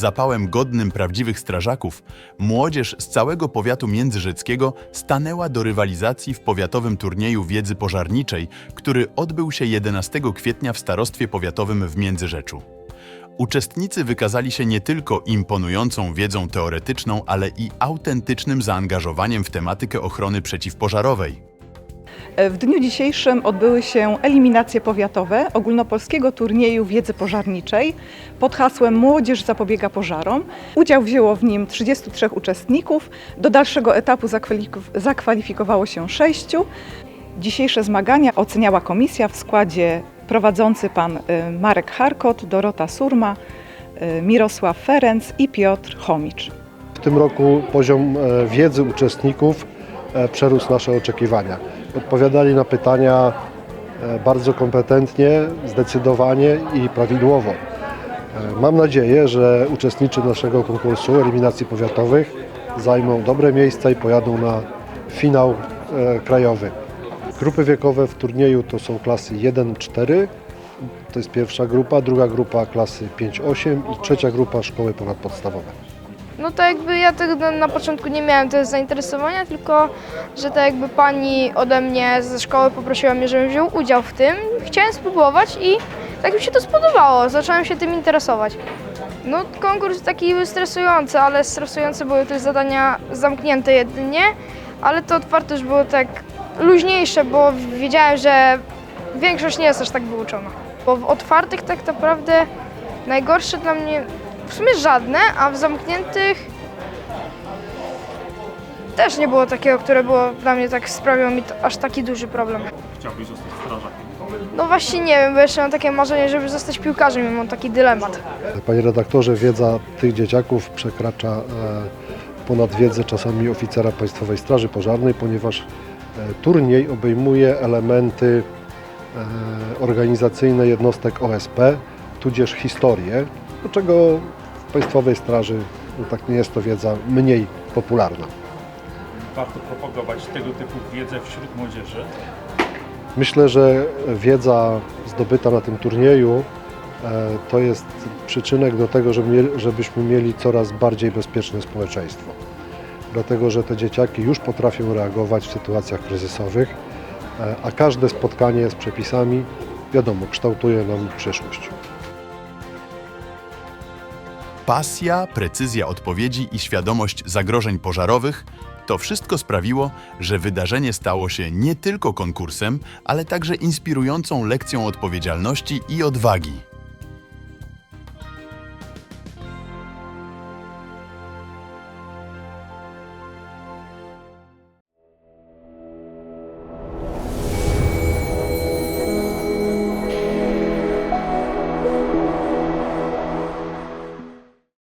zapałem godnym prawdziwych strażaków, młodzież z całego powiatu międzyrzeckiego stanęła do rywalizacji w powiatowym turnieju wiedzy pożarniczej, który odbył się 11 kwietnia w starostwie powiatowym w Międzyrzeczu. Uczestnicy wykazali się nie tylko imponującą wiedzą teoretyczną, ale i autentycznym zaangażowaniem w tematykę ochrony przeciwpożarowej. W dniu dzisiejszym odbyły się eliminacje powiatowe ogólnopolskiego turnieju wiedzy pożarniczej pod hasłem Młodzież zapobiega pożarom. Udział wzięło w nim 33 uczestników. Do dalszego etapu zakwalifik- zakwalifikowało się sześciu. Dzisiejsze zmagania oceniała komisja w składzie prowadzący pan y, Marek Harkot, Dorota Surma, y, Mirosław Ferenc i Piotr Chomicz. W tym roku poziom e, wiedzy uczestników e, przerósł nasze oczekiwania. Odpowiadali na pytania e, bardzo kompetentnie, zdecydowanie i prawidłowo. E, Mam nadzieję, że uczestnicy naszego konkursu eliminacji powiatowych zajmą dobre miejsca i pojadą na finał e, krajowy. Grupy wiekowe w turnieju to są klasy 1-4, to jest pierwsza grupa, druga grupa klasy 5-8 i trzecia grupa szkoły ponadpodstawowe. No to jakby ja tego na, na początku nie miałem tego zainteresowania, tylko że tak jakby pani ode mnie ze szkoły poprosiła mnie, żebym wziął udział w tym. Chciałem spróbować i tak mi się to spodobało, zacząłem się tym interesować. No konkurs taki stresujący, ale stresujące były też zadania zamknięte jedynie, ale to otwarte już było tak luźniejsze, bo wiedziałem, że większość nie jest aż tak wyuczona. Bo w otwartych tak naprawdę najgorsze dla mnie w sumie żadne, a w zamkniętych też nie było takiego, które było dla mnie tak sprawiło mi to aż taki duży problem. Chciałbyś zostać strażakiem? No właśnie nie wiem, bo jeszcze mam takie marzenie, żeby zostać piłkarzem i mam taki dylemat. Panie redaktorze, wiedza tych dzieciaków przekracza e, ponad wiedzę czasami oficera Państwowej Straży Pożarnej, ponieważ e, turniej obejmuje elementy e, organizacyjne jednostek OSP, tudzież historię, do czego w Państwowej Straży no, tak nie jest to wiedza mniej popularna. Warto propagować tego typu wiedzę wśród młodzieży. Myślę, że wiedza zdobyta na tym turnieju e, to jest przyczynek do tego, żeby mieli- żebyśmy mieli coraz bardziej bezpieczne społeczeństwo. Dlatego, że te dzieciaki już potrafią reagować w sytuacjach kryzysowych, e, a każde spotkanie z przepisami, wiadomo, kształtuje nam przyszłość. Pasja, precyzja odpowiedzi i świadomość zagrożeń pożarowych to wszystko sprawiło, że wydarzenie stało się nie tylko konkursem, ale także inspirującą lekcją odpowiedzialności i odwagi.